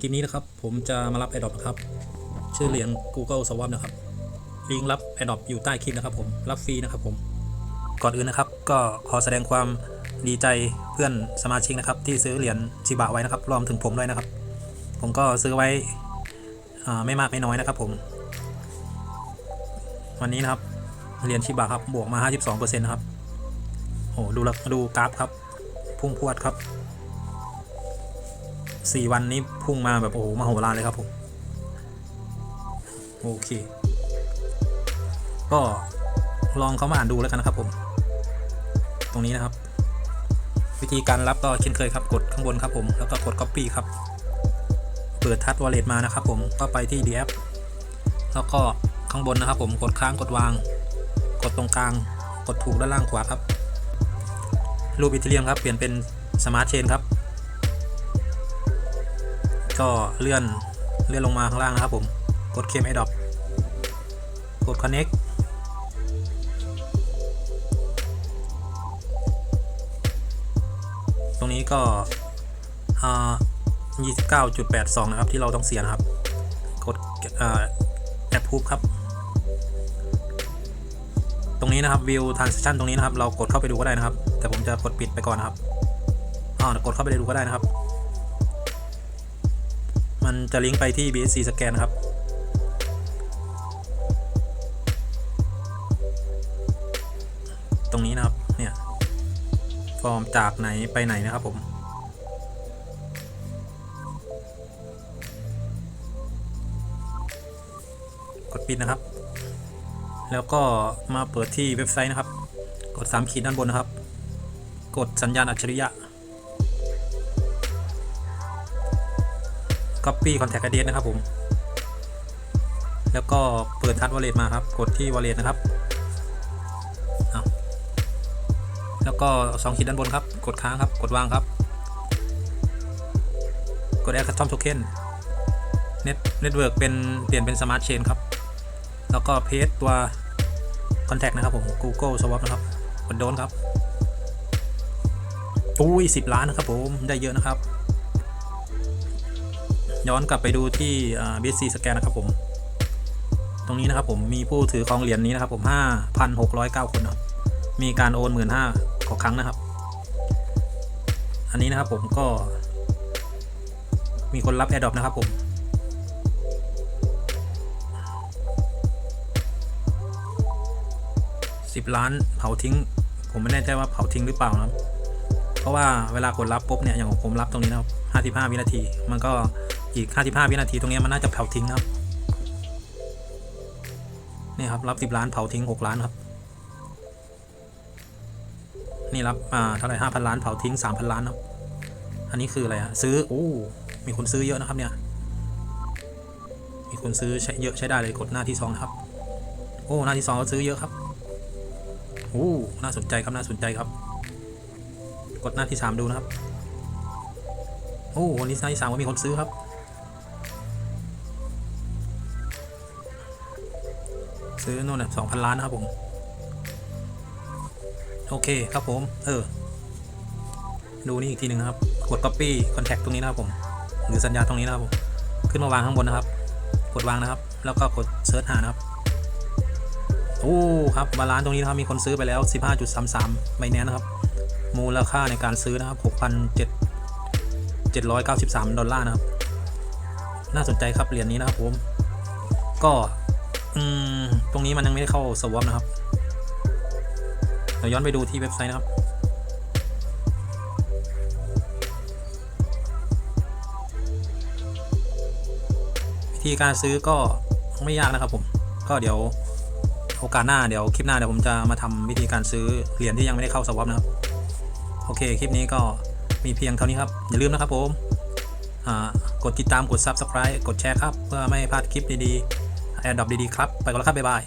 คลิปนี้นะครับ ผมจะมารับ a d o p นะครับ ชื่อเหรียญ Google Swap นะครับ ลิงก์รับ a d o p อยู่ใต้คลิปนะครับผม รับฟรีนะครับผม ก่อนอื่นนะครับ ก็ขอแสดงความดีใจเพื่อนสมาชิกนะครับ ที่ซื้อเหรียญชิบะไว้นะครับ รวมถึงผมด้วยนะครับ ผมก็ซื้อไว้อ่าไม่มากไม่น้อยนะครับผม วันนี้นะครับ เหรียญชิบะครับ บวกมา 52%นะครับ โอ้ดูลดูกราฟครับ พุ่งพวดครับ สี่วันนี้พุ่งมาแบบ โอ้โหมโหฬารเลยครับผม โอเค ก็ลองเข้ามาอ่านดูแล้วกันนะครับผม ตรงนี้นะครับ วิธีการรับก็เช่นเคยครับกดข้างบนครับผม แล้วก็กด Copy ครับ เปิดทัช Wallet มานะครับผมก็ไปที่ d ีแอปแล้วก็ข้างบนนะครับผมกดค้างกดวาง กดตรงกลาง กดถูกด้านล่างขวาครับรูปอีเทเรียมครับ เปลี่ยนเป็นสมาร์ทเชนครับ ก็เลื่อนเลื่อนลงมาข้างล่างนะครับผม กดเคมไอดอปกด connect ตรงนี้ก็อ่า29.82 นะครับ ที่เราต้องเสียนะครับ กดแอปพูฟครับ ตรงนี้นะครับ view transaction ตรงนี้นะครับ เรากดเข้าไปดูก็ได้นะครับ แต่ผมจะกดปิดไปก่อนนะครับอ่ากดเข้าไปดูก็ได้นะครับ มันจะลิงก์ไปที่ BSC สแกนนะครับ ตรงนี้นะครับ เนี่ย ฟอร์มจากไหนไปไหนนะครับผม กดปิดนะครับ แล้วก็มาเปิดที่เว็บไซต์นะครับ กด 3 ขีดด้านบนนะครับ กดสัญญาณอัจฉริยะ Copy Contact Address นะครับผม แล้วก็เปิดทัช Wallet มาครับ กดที่ Wallet นะครับแล้วก็2ขีดด้านบนครับ กดค้างครับ กดวางครับ กด Add Custom Token Net Network เป็นเปลี่ยนเป็น Smart Chain ครับ แล้วก็เพจตัว Contact นะครับผม Google Swap นะครับกดโดนครับ อุ้ย10ล้านนะครับผม ได้เยอะนะครับ ย้อนกลับไปดูที่ BSC สแกนนะครับผม ตรงนี้นะครับผมมีผู้ถือครองเหรียญนี้นะครับผม5,609 คนนะครับมีการโอน 15,000กว่าครั้งนะครับ อันนี้นะครับผมก็ มีคนรับ AirDrop นะครับผม10ล้านเผาทิ้ง ผมไม่แน่ใจว่าเผาทิ้งหรือเปล่านะครับ เพราะว่าเวลากดรับปุ๊บเนี่ยอย่างของผมรับตรงนี้นะครับ55วินาที มันก็ อีก 55 วินาทีตรงนี้มันน่าจะเผาทิ้งนะครับนี่ครับรับ 10 ล้านเผาทิ้ง 6 ล้านครับ นี่รับอ่าเท่าไหร่5,000 ล้านเผาทิ้ง 3,000 ล้านครับอันนี้คืออะไรฮะซื้อโอ้มีคนซื้อเยอะนะครับเนี่ยมีคนซื้อใช้เยอะใช้ได้เลยกดหน้าที่2นะครับ โอ้หน้าที่2ก็ซื้อเยอะครับโอ้น่าสนใจครับน่าสนใจครับ กดหน้าที่3ดูนะครับโอ้วันนี้หน้าที่3ก็มีคนซื้อครับ ซื้อโน่นน่ะสองพันล้านนะครับผม โอเคครับผม เออ ดูนี่อีกทีหนึ่งนะครับ กด copy contact ตรงนี้นะครับผม หรือสัญญาตรงนี้นะครับผม ขึ้นมาวางข้างบนนะครับ กดวางนะครับ แล้วก็กดเซิร์ชหานะครับโอ้ครับบาลานตรงนี้นะครับมีคนซื้อไปแล้ว 15.33ใบแนนนะครับ มูลค่าในการซื้อนะครับ6,793 ดอลลาร์นะครับ น่าสนใจครับเหรียญนี้นะครับผม ก็ อืม ตรงนี้มันยังไม่ได้เข้าสวอปนะครับ เดี๋ยวย้อนไปดูที่เว็บไซต์นะครับ วิธีการซื้อก็ไม่ยากนะครับผม ก็เดี๋ยวโอกาสหน้าเดี๋ยวคลิปหน้าเดี๋ยวผมจะมาทำวิธีการซื้อเหรียญที่ยังไม่ได้เข้าสวอปนะครับ โอเค คลิปนี้ก็มีเพียงเท่านี้ครับ อย่าลืมนะครับผมกดติดตามกด Subscribe กดแชร์ครับ เพื่อไม่ให้พลาดคลิปดีๆ แอร์ดรอปดีๆครับ ไปก่อนแล้วครับ บ๊ายบาย